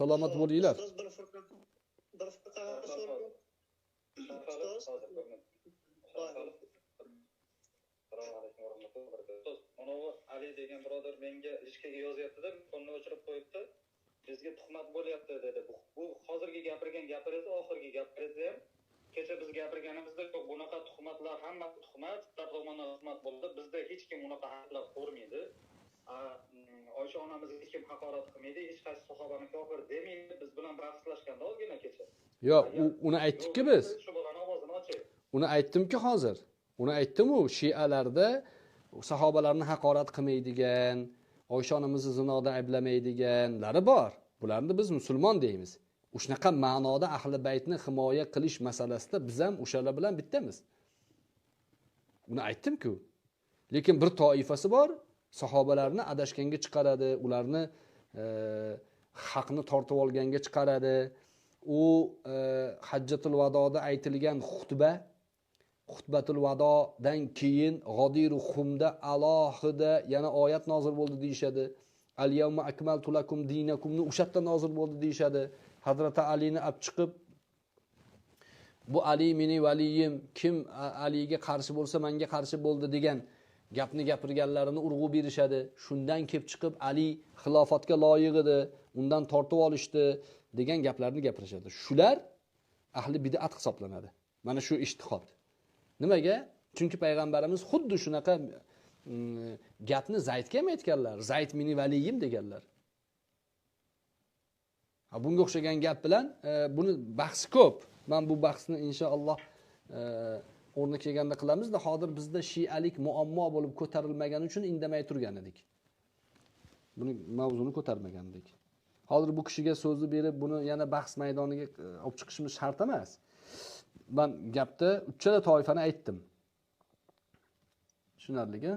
salomat bo'linglar ustoz bir assalomu alaykum va rahmatullohi va ali degan birodar menga lichkaga yozyaptida fonni o'chirib qo'yibdi bizga tuhmat bo'lyapti dedi bu, hozirgi gapirgan gapiringiz oxirgi gapiringiz ham kecha biz gapirganimizda yo'q bunaqa tuhmatlar hammasi tuhmat sizlar tomonidan tuhmat bo'ldi bizda hech kim unaqa haqlar ko'rmaydi hech kim haqorat qilmaydi hech qaysi sahobani kofir demaydi biz bilan bahslashganda ozgina kecha. Yo'q uni aytdikku biz. shu bolani ovozini ochay uni aytdimku hozir uni aytdimu shialarda sahobalarni haqorat qilmaydigan oysha onamizni zinoda ayblamaydiganlari bor. Bularni biz musulmon deymiz. Shunaqa ma'noda ahli baytni himoya qilish masalasida biz ham o'shalar bilan bittamiz. Uni aytdimku lekin bir toifasi bor sahobalarni adashganga chiqaradi ularni e, haqni tortib olganga chiqaradi. U e, hajjatul vadoda aytilgan xutba xutbatul vadodan keyin g'odiru xumda alohida yana oyat nozil bo'ldi deyishadi. Al yawma akmaltu lakum dinakumni o'sha yerda nozil bo'ldi deyishadi. Hazrati alini olib chiqib bu ali meni valiyim kim aliga qarshi bo'lsa manga qarshi bo'ldi degan gapni gapirganlarini urg'u berishadi. Shundan kelib chiqib ali xilofatga loyiq edi undan tortib olishdi degan gaplarni gapirishadi. Shular ahli bidat hisoblanadi. Mana shu ishtihod nimaga? Chunki payg'ambarimiz xuddi shunaqa mm, gapni zaydga ham aytganlar zayd meni valiyim deganlar. Ha, bunga o'xshagan gap bilan e, buni bahsi ko'p. Man bu bahsni inshaalloh e, o'rni kelganda qilamizda hozir bizda shialik muammo bo'lib ko'tarilmagani uchun indamay turgan edik. Buni mavzuni ko'tarmagan edik. Hozir bu kishiga so'zni berib buni yana bahs maydoniga e, olib chiqishimiz shart emas. Man gapda uchala toifani aytdim. Tushunarligi?